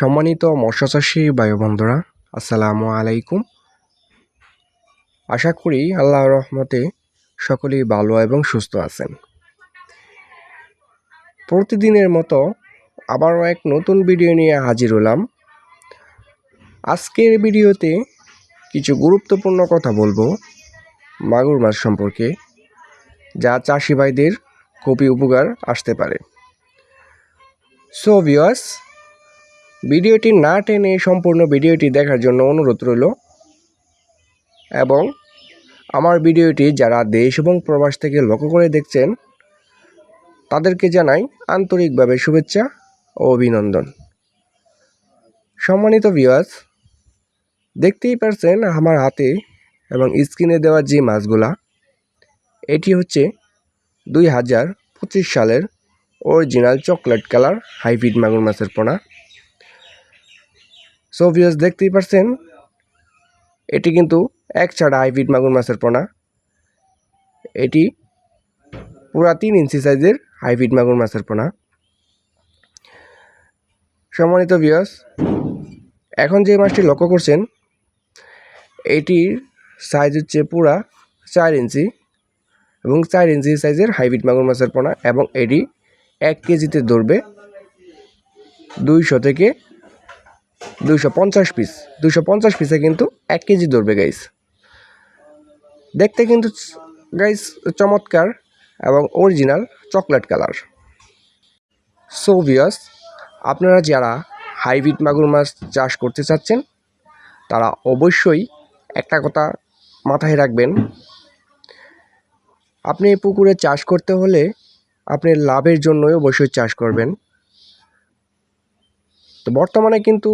সম্মানিত মৎস্যচাষী বায়ু বন্ধুরা আসসালামু আলাইকুম। আশা করি আল্লাহর রহমতে সকলেই ভালো এবং সুস্থ আছেন। প্রতিদিনের মতো আবারও এক নতুন ভিডিও নিয়ে হাজির হলাম। আজকের ভিডিওতে কিছু গুরুত্বপূর্ণ কথা বলব মাগুর মাছ সম্পর্কে, যা চাষি ভাইদের খুবই উপকার আসতে পারে। সো ভিওয়ার্স ভিডিওটি না টেনে সম্পূর্ণ ভিডিওটি দেখার জন্য অনুরোধ রইল। এবং আমার ভিডিওটি যারা দেশ এবং প্রবাস থেকে লক্ষ্য করে দেখছেন, তাদেরকে জানাই আন্তরিকভাবে শুভেচ্ছা ও অভিনন্দন। সম্মানিত ভিউয়ার্স দেখতেই পারছেন আমার হাতে এবং স্ক্রিনে দেওয়া যে মাছগুলা, এটি হচ্ছে দুই হাজার পঁচিশ সালের অরিজিনাল চকলেট কালার হাইব্রিড মাগুর মাছের পোনা। সো ভিউয়ার্স দেখতেই পারছেন? এটি কিন্তু এক ছাড়া হাইব্রিড মাগুর মাছের পোনা। এটি পুরা তিন ইঞ্চি সাইজের হাইব্রিড মাগুর মাছের পোনা। সম্মানিত ভিউয়ার্স এখন যে মাছটি লক্ষ্য করছেন, এটির সাইজ হচ্ছে পুরা চার ইঞ্চি এবং চার ইঞ্চি সাইজের হাইব্রিড মাগুর মাছের পোনা এবং এটি এক কেজিতে ধরবে দুইশো থেকে দুইশো পঞ্চাশ পিস দুইশো পঞ্চাশ পিসে কিন্তু এক কেজি ধরবে গাইস দেখতে কিন্তু গাইস চমৎকার এবং অরিজিনাল চকলেট কালার সোভিয়াস আপনারা যারা হাইব্রিড মাগুর মাছ চাষ করতে চাচ্ছেন, তারা অবশ্যই একটা কথা মাথায় রাখবেন। আপনি পুকুরে চাষ করতে হলে আপনি লাভের জন্যই অবশ্যই চাষ করবেন। বর্তমানে কিন্তু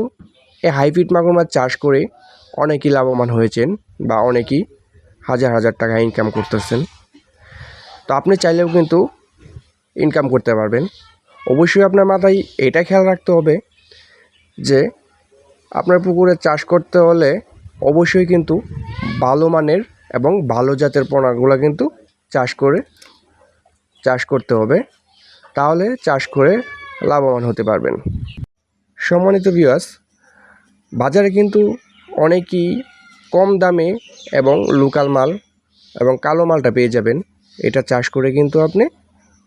এই হাইব্রিড মাগুর মাছ চাষ করে অনেকেই লাভবান হয়েছেন বা অনেকেই হাজার হাজার টাকা ইনকাম করতেছেন। তো আপনি চাইলেও কিন্তু ইনকাম করতে পারবেন। অবশ্যই আপনার মাথায় এটা খেয়াল রাখতে হবে যে আপনার পুকুরে চাষ করতে হলে অবশ্যই কিন্তু ভালো মানের এবং ভালো জাতের পোনাগুলো কিন্তু চাষ করে চাষ করতে হবে। তাহলে চাষ করে লাভবান হতে পারবেন। সম্মানিত বিয়াস বাজারে কিন্তু অনেকই কম দামে এবং লোকাল মাল এবং কালো মালটা পেয়ে যাবেন। এটা চাষ করে কিন্তু আপনি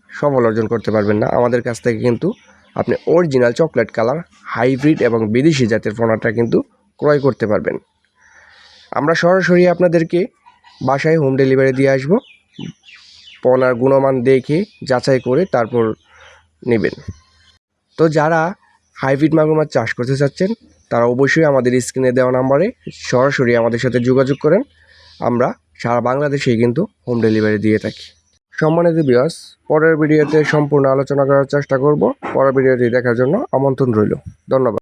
সফল অর্জন করতে পারবেন না। আমাদের কাছ থেকে কিন্তু আপনি অরিজিনাল চকলেট কালার হাইব্রিড এবং বিদেশি জাতের পোনাটা কিন্তু ক্রয় করতে পারবেন। আমরা সরাসরি আপনাদেরকে বাসায় হোম ডেলিভারি দিয়ে আসব। পনার গুণমান দেখে যাচাই করে তারপর নেবেন। তো যারা হাইব্রিড মাগুর মাছ চাষ করতে চাচ্ছেন, তারা অবশ্যই আমাদের স্ক্রিনে দেওয়া নাম্বারে সরাসরি আমাদের সাথে যোগাযোগ করেন। আমরা সারা বাংলাদেশেই কিন্তু হোম ডেলিভারি দিয়ে থাকি। সম্মানিত বিয়াস পরের ভিডিওতে সম্পূর্ণ আলোচনা করার চেষ্টা করব। পরের ভিডিওটি দেখার জন্য আমন্ত্রণ রইল। ধন্যবাদ।